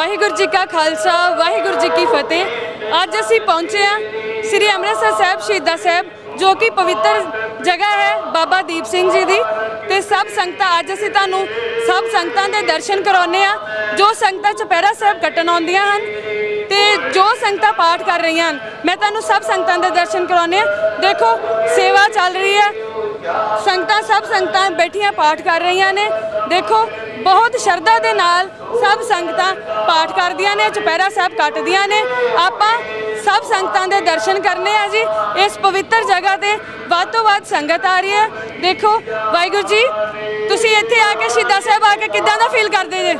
ਵਾਹਿਗੁਰੂ ਜੀ ਕਾ ਖਾਲਸਾ, ਵਾਹਿਗੁਰੂ ਜੀ ਕੀ ਫਤਿਹ। ਅੱਜ ਅਸੀਂ ਪਹੁੰਚੇ ਹਾਂ ਸ੍ਰੀ ਅੰਮ੍ਰਿਤਸਰ ਸਾਹਿਬ ਸ਼ਹੀਦਾਂ ਸਾਹਿਬ, ਜੋ ਕਿ ਪਵਿੱਤਰ ਜਗ੍ਹਾ ਹੈ ਬਾਬਾ ਦੀਪ ਸਿੰਘ ਜੀ ਦੀ। ਤੇ ਸਭ ਸੰਗਤਾਂ, ਅੱਜ ਅਸੀਂ ਤੁਹਾਨੂੰ ਸਭ ਸੰਗਤਾਂ ਦੇ ਦਰਸ਼ਨ ਕਰਾਉਨੇ ਆ ਜੋ ਸੰਗਤਾਂ ਚੁਪਹਿਰਾ ਸਾਹਿਬ ਕੱਟਣ ਆਉਂਦੀਆਂ ਹਨ ਤੇ ਜੋ ਸੰਗਤਾਂ ਪਾਠ ਕਰ ਰਹੀਆਂ ਹਨ, ਮੈਂ ਤੁਹਾਨੂੰ ਸਭ ਸੰਗਤਾਂ ਦੇ ਦਰਸ਼ਨ ਕਰਾਉਨੇ ਆ ਦੇਖੋ, ਸੇਵਾ ਚੱਲ ਰਹੀ ਹੈ। ਸੰਗਤਾਂ, ਸਭ ਸੰਗਤਾਂ ਬੈਠੀਆਂ ਪਾਠ ਕਰ ਰਹੀਆਂ ਨੇ। ਦੇਖੋ ਬਹੁਤ ਸ਼ਰਧਾ ਦੇ ਨਾਲ ਸਭ ਸੰਗਤਾਂ ਪਾਠ ਕਰਦੀਆਂ ਨੇ, ਚੁਪਹਿਰਾ ਸਾਹਿਬ ਕੱਟਦੀਆਂ ਨੇ। ਆਪਾਂ ਸਭ ਸੰਗਤਾਂ ਦੇ ਦਰਸ਼ਨ ਕਰਨੇ ਆ ਜੀ। ਇਸ ਪਵਿੱਤਰ ਜਗ੍ਹਾ ਤੇ ਵੱਧ ਤੋਂ ਵੱਧ ਸੰਗਤ ਆ ਰਹੀ ਹੈ। ਦੇਖੋ, ਵਾਹਿਗੁਰੂ ਜੀ, ਤੁਸੀਂ ਇੱਥੇ ਆ ਕੇ ਸ਼ਹੀਦਾਂ ਸਾਹਿਬ ਆ ਕੇ ਕਿੱਦਾਂ ਦਾ ਫੀਲ ਕਰਦੇ ਜੇ?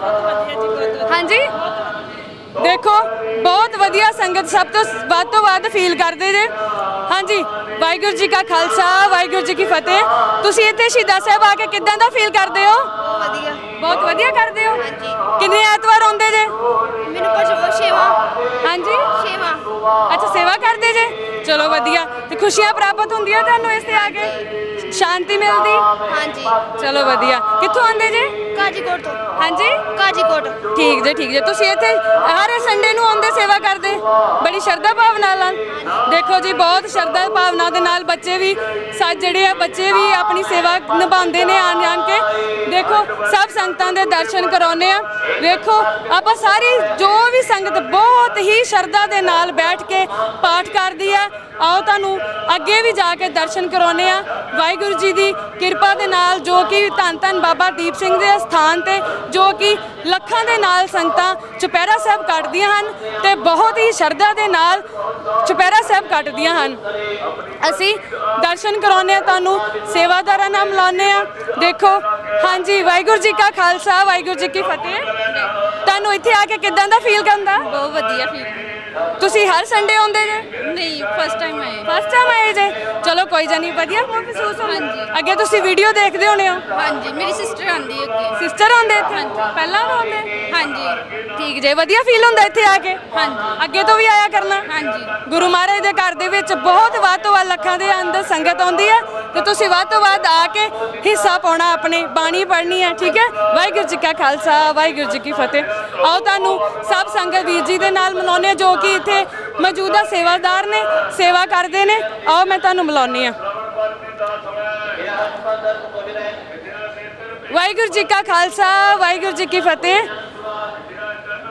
ਹਾਂਜੀ? ਦੇਖੋ, ਬਹੁਤ ਵਧੀਆ ਸੰਗਤ ਸਭ ਤੋਂ ਵੱਧ ਤੋਂ ਵੱਧ ਫੀਲ ਕਰਦੇ ਜੇ। ਹਾਂਜੀ, ਵਾਹਿਗੁਰੂ ਜੀ ਕਾ ਖਾਲਸਾ, ਵਾਹਿਗੁਰੂ ਜੀ ਕੀ ਫਤਿਹ। ਤੁਸੀਂ ਇੱਥੇ ਸ਼ਹੀਦਾਂ ਸਾਹਿਬ ਆ ਕੇ ਕਿੱਦਾਂ ਦਾ ਫੀਲ ਕਰਦੇ ਹੋ? ਵਧੀਆ। ਬਹੁਤ ਵਧੀਆ ਕਰਦੇ ਹੋ। ਹਾਂਜੀ ਕਿੰਨੇ ਐਤਵਾਰ ਆਉਂਦੇ ਜੇ? ਮੈਨੂੰ ਪਰ ਸੇਵਾ। ਹਾਂਜੀ? ਸੇਵਾ। ਅੱਛਾ ਸੇਵਾ ਕਰਦੇ ਜੇ? ਚਲੋ ਵਧੀਆ। ਤੇ ਖੁਸ਼ੀਆਂ ਪ੍ਰਾਪਤ ਹੁੰਦੀਆਂ ਤੁਹਾਨੂੰ ਇਸ ਤੇ ਆ ਕੇ? ਸ਼ਾਂਤੀ ਮਿਲਦੀ? ਹਾਂਜੀ। ਚਲੋ ਵਧੀਆ। ਕਿੱਥੋਂ ਆਉਂਦੇ ਜੇ? ਕਾਜੀਕੋਟ ਤੋਂ। ਹਾਂਜੀ? ਕਾਜੀਕੋਟ। ਠੀਕ ਜੇ ਠੀਕ ਜੇ। ਤੁਸੀਂ ਇੱਥੇ ਹਰ ਸੰਡੇ ਨੂੰ ਆਉਂਦੇ ਸੇਵਾ ਕਰਦੇ? ਬੜੀ ਸ਼ਰਧਾ ਭਾਵਨਾ ਨਾਲ। ਦੇਖੋ ਜੀ ਬਹੁਤ ਸ਼ਰਧਾ ਭਾਵਨਾ ਦੇ ਨਾਲ ਬੱਚੇ ਵੀ ਸੱਜ ਜਿਹੜੇ ਆ ਬੱਚੇ ਵੀ ਆਪਣੀ ਸੇਵਾ ਨਿਭਾਉਂਦੇ ਨੇ ਆਣ ਜਾਣ ਕੇ। ਦੇਖੋ ਸਭ ਸੰਗਤਾਂ ਦੇ ਦਰਸ਼ਨ ਕਰਾਉਨੇ ਆ। ਵੇਖੋ ਆਪਾਂ ਸਾਰੀ ਜੋ ਵੀ ਸੰਗਤ ਬਹੁਤ ਬਹੁਤ ਹੀ ਸ਼ਰਧਾ ਦੇ ਨਾਲ ਬੈਠ ਕੇ ਪਾਠ ਕਰਦੀ ਹੈ ਆਓ ਤੁਹਾਨੂੰ ਅੱਗੇ ਵੀ ਜਾ ਕੇ ਦਰਸ਼ਨ ਕਰਾਉਨੇ ਆ। ਵਾਹਿਗੁਰੂ ਜੀ ਦੀ ਕਿਰਪਾ ਦੇ ਨਾਲ ਜੋ ਕਿ ਧੰਨ ਧੰਨ ਬਾਬਾ ਦੀਪ ਸਿੰਘ ਦੇ ਸਥਾਨ ਤੇ ਜੋ ਕਿ ਲੱਖਾਂ ਦੇ ਨਾਲ ਸੰਗਤਾਂ ਚੁਪਹਿਰਾ ਸਾਹਿਬ ਕੱਟਦੀਆਂ ਹਨ ਤੇ ਬਹੁਤ ਹੀ ਸ਼ਰਧਾ ਦੇ ਨਾਲ ਚੁਪਹਿਰਾ ਸਾਹਿਬ ਕੱਟਦੀਆਂ ਹਨ। ਅਸੀਂ ਦਰਸ਼ਨ ਕਰਾਉਨੇ ਆ, ਤੁਹਾਨੂੰ ਸੇਵਾਦਾਰਾਂ ਨਾਲ ਮਿਲਾਉਂਦੇ ਆ। ਦੇਖੋ, ਹਾਂਜੀ, ਵਾਹਿਗੁਰੂ ਜੀ ਕਾ ਖਾਲਸਾ, ਵਾਹਿਗੁਰੂ ਜੀ ਕੀ ਫਤਿਹ। ਤੁਹਾਨੂੰ ਇੱਥੇ ਆ ਕੇ ਕਿਦਾਂ ਦਾ ਫੀਲ ਕਰਦਾ? ਬਹੁਤ ਵਧੀਆ ਫੀਲ ਤੁਸੀਂ ਹਰ ਸੰਡੇ ਆਉਂਦੇ ਜੇ? ਨਹੀਂ ਫਸਟ ਟਾਈਮ ਆਏ। ਫਸਟ ਟਾਈਮ ਆਏ ਜੇ? ਚਲੋ ਕੋਈ ਜਾਨੀ ਵਧੀਆ ਮਹਿਸੂਸ ਹੁੰਦਾ। ਹਾਂਜੀ। ਅੱਗੇ ਤੁਸੀਂ ਵੀਡੀਓ ਦੇਖਦੇ ਹੋਣੇ ਹੋ? ਹਾਂਜੀ ਮੇਰੀ ਸਿਸਟਰ ਆਂਦੀ ਹੈ ਅੱਗੇ। ਸਿਸਟਰ ਆਉਂਦੇ ਇੱਥੇ? ਪਹਿਲਾਂ ਵੀ ਆਉਂਦੇ? ਹਾਂਜੀ। ਠੀਕ ਜੇ ਵਧੀਆ ਫੀਲ ਹੁੰਦਾ ਇੱਥੇ ਆ ਕੇ? ਹਾਂਜੀ। ਅੱਗੇ ਤੋਂ ਵੀ ਆਇਆ ਕਰਨਾ? ਹਾਂਜੀ। ਗੁਰੂ ਮਹਾਰਾਜ ਦੇ ਘਰ ਦੇ ਵਿੱਚ ਬਹੁਤ ਵੱਧ ਤੋਂ ਵੱਧ ਲੱਖਾਂ ਦੇ ਅੰਦਰ ਸੰਗਤ ਆਉਂਦੀ ਹੈ ਤੇ ਤੁਸੀਂ ਵੱਧ ਤੋਂ ਵੱਧ ਆ ਕੇ ਹਿੱਸਾ ਪਾਉਣਾ ਆਪਣੇ ਬਾਣੀ ਪੜ੍ਹਨੀ ਹੈ ਠੀਕ ਹੈ? ਵਾਹਿਗੁਰੂ ਜੀ ਕਾ ਖਾਲਸਾ ਵਾਹਿਗੁਰੂ ਜੀ ਕੀ ਫਤਿਹ। ਆਓ ਤੁਹਾਨੂੰ ਸਭ ਸੰਗਤ ਵੀਰ ਜੀ ਦੇ ਨਾਲ ਮਿਲਾਉਂਦੇ ਹਾਂ ਜੋ ਕਿ ਇੱਥੇ ਮੌਜੂਦਾ ਸੇਵਾਦਾਰ ਨੇ ਸੇਵਾ ਕਰਦੇ ਨੇ। ਆਓ ਮੈਂ ਤੁਹਾਨੂੰ ਮਿਲਾਉਂਦੀ ਹਾਂ। ਵਾਹਿਗੁਰੂ ਜੀ ਕਾ ਖਾਲਸਾ ਵਾਹਿਗੁਰੂ ਜੀ ਕੀ ਫਤਿਹ।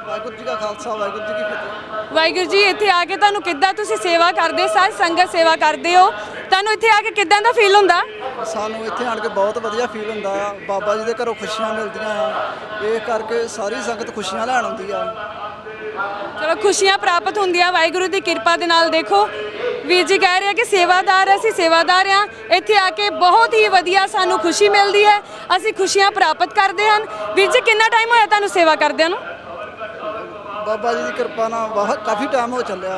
ਵਾਹਿਗੁਰੂ ਜੀ ਕਾ ਖਾਲਸਾ ਵਾਹਿਗੁਰੂ ਜੀ ਕੀ ਫਤਿਹ। ਵਾਹਿਗੁਰੂ ਜੀ ਇੱਥੇ ਆ ਕੇ ਤੁਹਾਨੂੰ ਕਿੱਦਾਂ ਤੁਸੀਂ ਸੇਵਾ ਕਰਦੇ ਸਾਧ ਸੰਗਤ ਸੇਵਾ ਕਰਦੇ ਹੋ? ਤੁਹਾਨੂੰ ਇੱਥੇ ਆ ਕੇ ਕਿੱਦਾਂ ਦਾ ਫੀਲ ਹੁੰਦਾ? ਸਾਨੂੰ ਇੱਥੇ ਆਣ ਕੇ ਬਹੁਤ ਵਧੀਆ ਫੀਲ ਹੁੰਦਾ। ਆ ਬਾਬਾ ਜੀ ਦੇ ਘਰੋਂ ਖੁਸ਼ੀਆਂ ਮਿਲਦੀਆਂ ਆ। ਇਹ ਕਰਕੇ ਸਾਰੀ ਸੰਗਤ ਖੁਸ਼ੀਆਂ ਲੈਣ ਆਉਂਦੀ ਆ। ਚਲੋ ਖੁਸ਼ੀਆਂ ਪ੍ਰਾਪਤ ਹੁੰਦੀਆਂ ਵਾਹਿਗੁਰੂ ਦੀ ਕਿਰਪਾ ਦੇ ਨਾਲ ਦੇਖੋ। ਵੀਰ ਜੀ ਕਹਿ ਰਹੇ ਕਿ ਸੇਵਾਦਾਰ ਅਸੀਂ ਸੇਵਾਦਾਰ ਆ ਇੱਥੇ ਆ ਕੇ ਬਹੁਤ ਹੀ ਵਧੀਆ ਸਾਨੂੰ ਖੁਸ਼ੀ ਮਿਲਦੀ ਹੈ। ਅਸੀਂ ਖੁਸ਼ੀਆਂ ਪ੍ਰਾਪਤ ਕਰਦੇ ਹਨ ਵੀਰ ਜੀ ਕਿੰਨਾ ਟਾਈਮ ਹੋਇਆ ਤੁਹਾਨੂੰ ਸੇਵਾ ਕਰਦਿਆਂ ਨੂੰ? ਬਾਬਾ ਜੀ ਦੀ ਕਿਰਪਾ ਨਾਲ ਬਹੁਤ ਕਾਫੀ ਟਾਈਮ ਹੋ ਚੱਲਿਆ।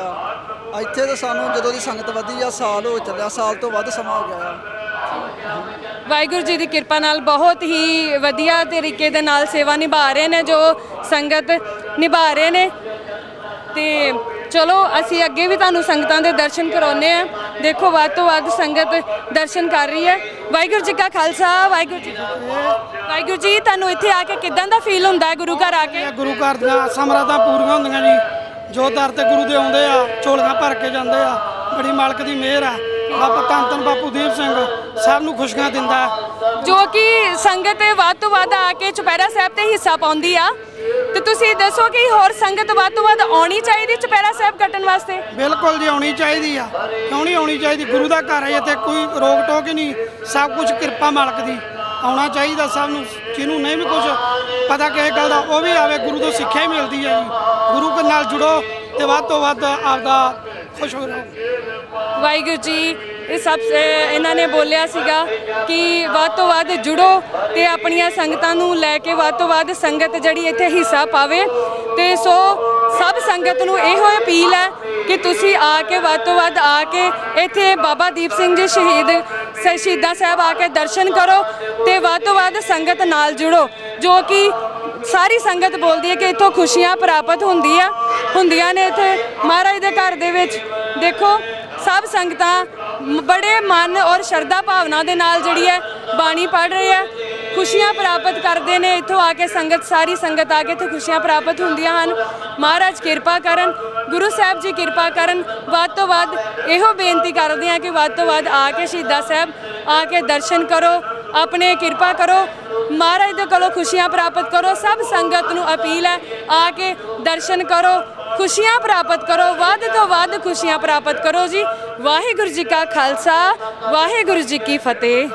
ਆ ਇੱਥੇ ਤਾਂ ਸਾਨੂੰ ਜਦੋਂ ਦੀ ਸੰਗਤ ਵਧੀ ਆ ਸਾਲ ਹੋ ਚੱਲਿਆ। ਸਾਲ ਤੋਂ ਵੱਧ ਸਮਾਂ ਹੋ ਗਿਆ ਆ। ਵਾਹਿਗੁਰੂ ਜੀ ਦੀ ਕਿਰਪਾ ਨਾਲ ਬਹੁਤ ਹੀ ਵਧੀਆ ਤਰੀਕੇ ਦੇ ਨਾਲ ਸੇਵਾ ਨਿਭਾ ਰਹੇ ਨੇ ਜੋ ਸੰਗਤ ਨਿਭਾ ਰਹੇ ਨੇ। ਤੇ ਚਲੋ ਅਸੀਂ ਅੱਗੇ ਵੀ ਤੁਹਾਨੂੰ ਸੰਗਤਾਂ ਦੇ ਦਰਸ਼ਨ ਕਰਾਉਨੇ ਆ ਦੇਖੋ ਵੱਧ ਤੋਂ ਵੱਧ ਸੰਗਤ ਦਰਸ਼ਨ ਕਰ ਰਹੀ ਹੈ। ਵਾਹਿਗੁਰੂ ਜੀ ਕਾ ਖਾਲਸਾ ਵਾਹਿਗੁਰੂ ਜੀ। ਵਾਹਿਗੁਰੂ ਜੀ ਤੁਹਾਨੂੰ ਇੱਥੇ ਆ ਕੇ ਕਿਦਾਂ ਦਾ ਫੀਲ ਹੁੰਦਾ ਹੈ ਗੁਰੂ ਘਰ ਆ ਕੇ? ਗੁਰੂ ਘਰ ਦੀਆਂ ਸਮਰਾਤਾਂ ਪੂਰੀਆਂ ਹੁੰਦੀਆਂ ਜੀ। ਜੋ ਦਰ ਤੇ ਗੁਰੂ ਦੇ ਆਉਂਦੇ ਆ ਝੋਲੀਆਂ ਭਰ ਕੇ ਜਾਂਦੇ ਆ। ਬੜੀ ਮਾਲਕ ਦੀ ਮਿਹਰ ਆ। ਬਾਬਾ ਧੰਨ ਬਾਪੂ ਦੀਪ ਸਿੰਘ ਸਭ ਨੂੰ ਖੁਸ਼ੀਆਂ ਦਿੰਦਾ। ਜੋ ਕਿ ਸੰਗਤ ਵੱਧ ਤੋਂ ਵੱਧ ਆ ਕੇ ਚੁਪਹਿਰਾ ਸਾਹਿਬ ਤੇ ਹਿੱਸਾ ਪਾਉਂਦੀ ਆ। ਤੇ ਤੁਸੀਂ ਦੱਸੋ ਕਿ ਹੋਰ ਸੰਗਤ ਵੱਧ ਤੋਂ ਵੱਧ ਆਉਣੀ ਚਾਹੀਦੀ ਚੁਪਹਿਰਾ ਸਾਹਿਬ ਕੱਟਣ ਵਾਸਤੇ? ਬਿਲਕੁਲ ਜੀ ਆਉਣੀ ਚਾਹੀਦੀ ਆ। ਕਿਉਂ ਨਹੀਂ ਆਉਣੀ ਚਾਹੀਦੀ? ਗੁਰੂ ਦਾ ਘਰ ਹੈ ਇੱਥੇ ਕੋਈ ਰੋਕ ਟੋਕ ਹੀ ਨਹੀਂ। ਸਭ ਕੁਝ ਕਿਰਪਾ ਮਾਲਕ ਦੀ। ਆਉਣਾ ਚਾਹੀਦਾ ਸਭ ਨੂੰ ਜਿਹਨੂੰ ਨਹੀਂ ਵੀ ਕੁਝ ਪਤਾ ਕਿਸੇ ਗੱਲ ਦਾ ਉਹ ਵੀ ਆਵੇ ਗੁਰੂ ਤੋਂ ਸਿੱਖਿਆ ਹੀ ਮਿਲਦੀ ਹੈ ਜੀ। ਗੁਰੂ ਦੇ ਨਾਲ ਜੁੜੋ ਤੇ ਵੱਧ ਤੋਂ ਵੱਧ ਆਪਦਾ ਖੁਸ਼ ਹੋ ਰਹੋ। ਵਾਹਿਗੁਰੂ ਜੀ ਇਹ ਸਭ ਇਹਨਾਂ ਨੇ ਬੋਲਿਆ ਸੀਗਾ ਕਿ ਵੱਧ ਤੋਂ ਵੱਧ ਜੁੜੋ ਤੇ ਆਪਣੀਆਂ ਸੰਗਤਾਂ ਨੂੰ ਲੈ ਕੇ ਵੱਧ ਤੋਂ ਵੱਧ ਸੰਗਤ ਜਿਹੜੀ ਇੱਥੇ ਹਿੱਸਾ ਪਾਵੇ। ਤੇ ਸੋ ਸਭ ਸੰਗਤ ਨੂੰ ਇਹੋ ਅਪੀਲ ਹੈ ਕਿ ਤੁਸੀਂ ਆ ਕੇ ਵੱਧ ਤੋਂ ਵੱਧ ਆ ਕੇ ਇੱਥੇ ਬਾਬਾ ਦੀਪ ਸਿੰਘ ਜੀ ਸ਼ਹੀਦ ਸ਼ਹੀਦਾਂ ਸਾਹਿਬ ਆ ਕੇ ਦਰਸ਼ਨ ਕਰੋ ਤੇ ਵੱਧ ਤੋਂ ਵੱਧ ਸੰਗਤ ਨਾਲ ਜੁੜੋ, ਜੋ ਕਿ ਸਾਰੀ ਸੰਗਤ ਬੋਲਦੀ ਹੈ ਕਿ ਇੱਥੋਂ ਖੁਸ਼ੀਆਂ ਪ੍ਰਾਪਤ ਹੁੰਦੀ ਆ, ਹੁੰਦੀਆਂ ਨੇ ਇੱਥੇ। ਮਹਾਰਾਜ ਦੇ ਘਰ ਦੇ ਵਿੱਚ ਦੇਖੋ, ਸਭ ਸੰਗਤਾਂ ਬੜੇ ਮਨ ਔਰ ਸ਼ਰਧਾ ਭਾਵਨਾ ਦੇ ਨਾਲ ਜਿਹੜੀ ਹੈ ਬਾਣੀ ਪੜ ਰਹੇ ਹੈ। ਖੁਸ਼ੀਆਂ ਪ੍ਰਾਪਤ ਕਰਦੇ ਨੇ। ਇੱਥੋਂ ਆ ਕੇ ਸੰਗਤ, ਸਾਰੀ ਸੰਗਤ ਆ ਕੇ ਇੱਥੇ ਖੁਸ਼ੀਆਂ ਪ੍ਰਾਪਤ ਹੁੰਦੀਆਂ ਹਨ। ਮਹਾਰਾਜ ਕਿਰਪਾ ਕਰਨ, ਗੁਰੂ ਸਾਹਿਬ ਜੀ ਕਿਰਪਾ ਕਰਨ। ਵੱਧ ਤੋਂ ਵੱਧ ਇਹੋ ਬੇਨਤੀ ਕਰਦੇ ਹਾਂ ਕਿ ਵੱਧ ਤੋਂ ਵੱਧ ਆ ਕੇ ਸ਼ਹੀਦਾਂ ਸਾਹਿਬ ਆ ਕੇ ਦਰਸ਼ਨ ਕਰੋ। ਆਪਣੇ ਕਿਰਪਾ ਕਰੋ, ਮਹਾਰਾਜ ਦੇ ਕੋਲੋਂ ਖੁਸ਼ੀਆਂ ਪ੍ਰਾਪਤ ਕਰੋ, ਸਭ ਸੰਗਤ ਨੂੰ ਅਪੀਲ ਹੈ, ਆ ਕੇ ਦਰਸ਼ਨ ਕਰੋ, ਖੁਸ਼ੀਆਂ ਪ੍ਰਾਪਤ ਕਰੋ, ਵੱਧ ਤੋਂ ਵੱਧ ਖੁਸ਼ੀਆਂ ਪ੍ਰਾਪਤ ਕਰੋ ਜੀ। ਵਾਹਿਗੁਰੂ ਜੀ ਕਾ ਖਾਲਸਾ, ਵਾਹਿਗੁਰੂ ਜੀ ਕੀ ਫਤਿਹ।